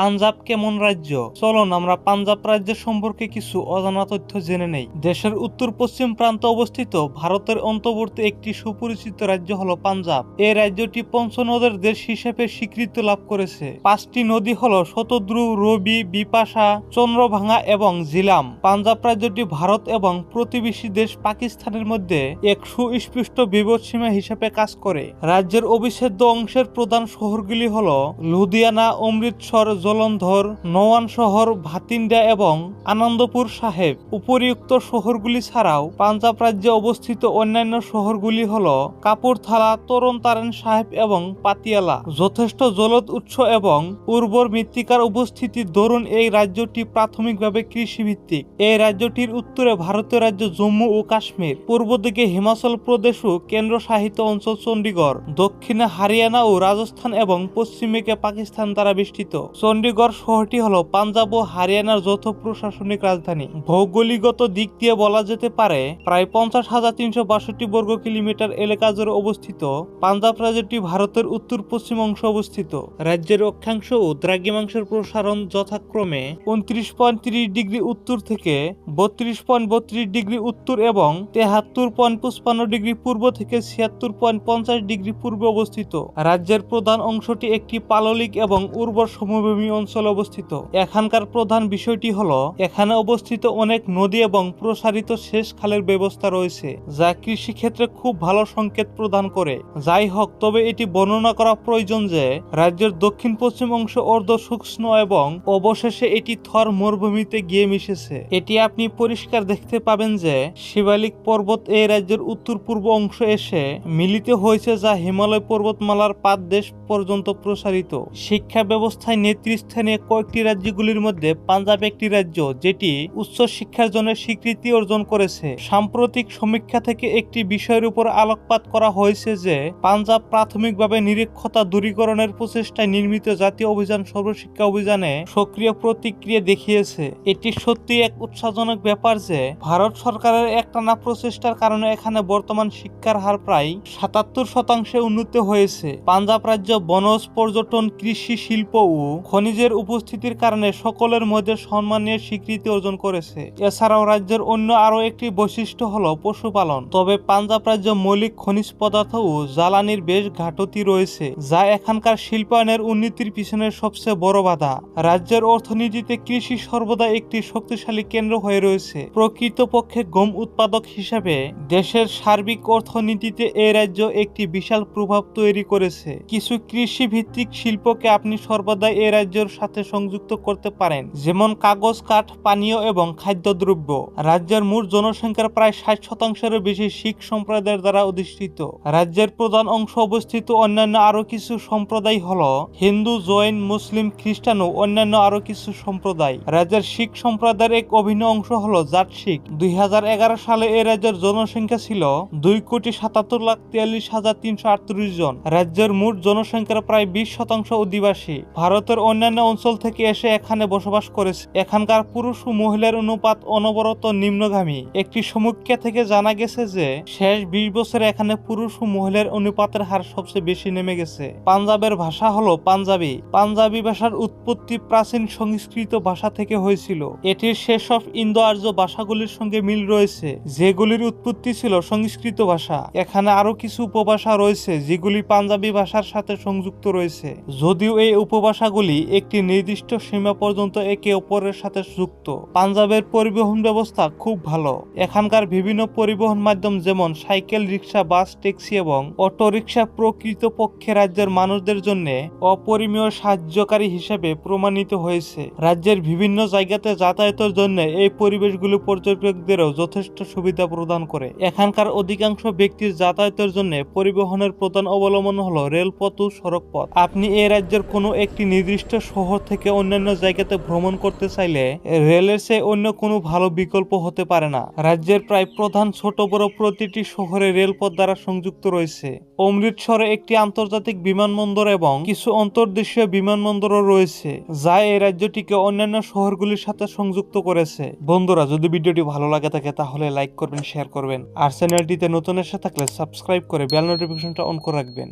পাঞ্জাব কেমন রাজ্য? চলুন, আমরা পাঞ্জাব রাজ্যের সম্পর্কে কিছু অজানা তথ্য জেনে নেই। দেশের উত্তর পশ্চিম প্রান্তে অবস্থিত ভারতের অন্তর্বর্তী একটি সুপরিচিত রাজ্য হলো পাঞ্জাব। এই রাজ্যটি পঞ্চনদের দেশ হিসেবে স্বীকৃতি লাভ করেছে। পাঁচটি নদী হলো শতদ্রু, রবি, বিপাশা চন্দ্রভাঙা এবং জিলাম পাঞ্জাব রাজ্যটি ভারত এবং প্রতিবেশী দেশ পাকিস্তানের মধ্যে এক সুস্পষ্ট বিপদসীমা হিসেবে কাজ করে। রাজ্যের অবিচ্ছেদ্য অংশের প্রধান শহরগুলি হল লুধিয়ানা, অমৃতসর জলন্ধর নওয়ান শহর, ভাতিন্ডা এবং আনন্দপুর সাহেব। উপরিউক্ত শহরগুলি ছাড়াও পাঞ্জাব রাজ্যে অবস্থিত অন্যান্য শহরগুলি হল কাপুরথালা তরুণ তারেন সাহেব এবং পাতিয়ালা। যথেষ্ট জলদ উৎস এবং উর্বর মৃত্তিকার উপস্থিতির দরুন এই রাজ্যটি প্রাথমিকভাবে কৃষিভিত্তিক। এই রাজ্যটির উত্তরে ভারতীয় রাজ্য জম্মু ও কাশ্মীর, পূর্ব দিকে হিমাচল প্রদেশ ও কেন্দ্র শাসিত অঞ্চল চণ্ডীগড়, দক্ষিণে হারিয়ানা ও রাজস্থান এবং পশ্চিমে পাকিস্তান দ্বারা বেষ্টিত। চণ্ডীগড় শহরটি হল পাঞ্জাব ও হারিয়ানার যৌথ প্রশাসনিক রাজধানী। ভৌগোলিকগত দিক দিয়ে বলা যেতে পারে, প্রায় পঞ্চাশ হাজার তিনশো বাষট্টি বর্গ কিলোমিটার এলাকা জুড়ে অবস্থিত। পাঞ্জাব রাজ্যটি ভারতের উত্তর পশ্চিম অংশে অবস্থিত। রাজ্যের অক্ষাংশ ও দ্রাঘিমাংশের প্রসারণ যথাক্রমে উনত্রিশ পয়েন্ট তিরিশ ডিগ্রি উত্তর থেকে বত্রিশ পয়েন্ট বত্রিশ ডিগ্রি উত্তর এবং তেহাত্তর পয়েন্ট পঁচপান্ন ডিগ্রি পূর্ব থেকে ছিয়াত্তর পয়েন্ট পঞ্চাশ ডিগ্রি পূর্বে অবস্থিত। রাজ্যের প্রধান অংশটি একটি পাললিক এবং উর্বর সমভূমি। অঞ্চলে অবস্থিত। এখানকার প্রধান বিষয়টি হল, এখানে অবস্থিত অনেক নদী এবং প্রসারিত শেষ খালের ব্যবস্থা রয়েছে, যা কৃষি ক্ষেত্রে খুব ভালো সংকেত প্রদান করে। যাই হোক, তবে এটি বর্ণনা করা প্রয়োজন যে, রাজ্যের দক্ষিণ পশ্চিম অংশ অর্ধ শুষ্ক এবং অবশেষে এটি থর মরুভূমিতে গিয়ে মিশেছে। এটি আপনি পরিষ্কার দেখতে পাবেন যে, শিবালিক পর্বত এই রাজ্যের উত্তর পূর্ব অংশ এসে মিলিত হয়েছে যা হিমালয় পর্বতমালার পাদ দেশ পর্যন্ত প্রসারিত। শিক্ষা ব্যবস্থায় নেতৃস্থানীয় কয়েকটি রাজ্যগুলির মধ্যে পাঞ্জাব একটি রাজ্য, যেটি উচ্চ শিক্ষার জন্য স্বীকৃতি অর্জন করেছে। সাম্প্রতিক সমীক্ষা থেকে একটি বিষয়ের উপর আলোকপাত করা হয়েছে যে, পাঞ্জাব প্রাথমিকভাবে নিরক্ষতা দূরীকরণের প্রচেষ্টায় নির্মিত জাতীয় অভিযান সর্বশিক্ষা অভিযানে সক্রিয় প্রতিক্রিয়া দেখিয়েছে। এটি সত্যি এক উৎসাহজনক ব্যাপার যে, ভারত সরকারের একটানা প্রচেষ্টার কারণে এখানে বর্তমান শিক্ষার হার প্রায় সাতাত্তর শতাংশে উন্নত হয়েছে। পাঞ্জাব রাজ্য বনজ পর্যটন, কৃষি, শিল্প ও খনিজের উপস্থিতির কারণে সকলের মধ্যে সম্মানীয় স্বীকৃতি অর্জন করেছে। এছাড়াও রাজ্যের অন্য আরও একটি বৈশিষ্ট্য হল পশুপালন। তবে পাঞ্জাব রাজ্য মৌলিক খনিজ পদার্থ ও জ্বালানির বেশ ঘাটতি রয়েছে, যা এখানকার শিল্পায়নের উন্নতির পিছনে সবচেয়ে বড় বাধা। রাজ্যের অর্থনীতিতে কৃষি সর্বদা একটি শক্তিশালী কেন্দ্র হয়ে রয়েছে। প্রকৃতপক্ষে গম উৎপাদক হিসাবে দেশের সার্বিক অর্থনীতিতে এই রাজ্য একটি বিশাল প্রভাব তৈরি করেছে। কিছু কৃষি ভিত্তিক শিল্পকে আপনি সর্বদা এই রাজ্যের সাথে সংযুক্ত করতে পারেন, যেমন কাগজ, কাঠ, পানীয় এবং খাদ্যদ্রব্য। রাজ্যের মোট জনসংখ্যার প্রায় ষাট শতাংশেরও বেশি শিখ সম্প্রদায়ের দ্বারা অধিষ্ঠিত। রাজ্যের প্রধান অংশ অবস্থিত অন্যান্য আরও কিছু সম্প্রদায় হল হিন্দু, জৈন, মুসলিম, খ্রিস্টান ও অন্যান্য আরও কিছু সম্প্রদায়। রাজ্যের শিখ সম্প্রদায়ের এক অভিন্ন অংশ হল জাট শিখ। দুই হাজার এগারো সালে এই রাজ্যের জনসংখ্যা ছিল দুই কোটি সাতাত্তর লাখ তিয়াল্লিশ হাজার তিনশো আটত্রিশ জন। রাজ্যের মোট জনসংখ্যার প্রায় বিশ শতাংশ অধিবাসী। ভারতের অন্যান্য অঞ্চল থেকে এসে এখানে বসবাস করেছে। এখানকার পুরুষ ও মহিলার অনুপাত অনবরত নিম্নগামী। একটি সমীক্ষা থেকে জানা গেছে যে, শেষ বিশ বছরে এখানে পুরুষ ও মহিলার অনুপাতের হার সবচেয়ে বেশি নেমে গেছে। পাঞ্জাবের ভাষা হলো পাঞ্জাবি। পাঞ্জাবি ভাষার উৎপত্তি প্রাচীন সংস্কৃত ভাষা থেকে হয়েছিল। এটির সেসব ইন্দো আর্য ভাষাগুলির সঙ্গে মিল রয়েছে, যেগুলির উৎপত্তি ছিল সংস্কৃত ভাষা। এখানে আরও কিছু উপভাষা রয়েছে, যেগুলি পাঞ্জাবি ভাষার সাথে সংযুক্ত রয়েছে। যদিও এই উপভাষাগুলি একটি নির্দিষ্ট সীমা পর্যন্ত একে অপরের সাথে যুক্ত। পাঞ্জাবের পরিবহন ব্যবস্থা খুব ভালো। এখানকার বিভিন্ন পরিবহন মাধ্যম যেমন সাইকেল রিক্সা বাস, ট্যাক্সি এবং অটো রিক্সা প্রকৃতপক্ষে রাজ্যের মানুষদের জন্য অপরিমেয় সাহায্যকারী হিসেবে প্রমাণিত হয়েছে। রাজ্যের বিভিন্ন জায়গাতে যাতায়াতের জন্য এই পরিবেশগুলো পর্যটকদেরও যথেষ্ট সুবিধা প্রদান করে। এখানকার অধিকাংশ ব্যক্তির যাতায়াতের জন্য পরিবহনের প্রধান অবলম্বন হলো রেলপথ ও সড়কপথ। আপনি এই রাজ্যের কোনো একটি নির্দিষ্ট শহর থেকে অন্যান্য জায়গাতে ভ্রমণ করতে চাইলে রেলের চেয়ে অন্য কোনো ভালো বিকল্প হতে পারে না। রাজ্যের প্রায় প্রধান ছোট বড় প্রতিটি শহরে রেলপথ দ্বারা সংযুক্ত রয়েছে। অমৃতসরে একটি আন্তর্জাতিক বিমানবন্দর এবং কিছু অন্তর্দেশীয় বিমানবন্দরও রয়েছে, যা এই রাজ্যটিকে অন্যান্য শহরগুলির সাথে সংযুক্ত করেছে। বন্ধুরা, যদি ভিডিওটি ভালো লাগে থাকে, তাহলে লাইক করবেন, শেয়ার করবেন। আর চ্যানেলটিতে নতুন এসে থাকলে সাবস্ক্রাইব করে বেল নোটিফিকেশনটা অন করে রাখবেন।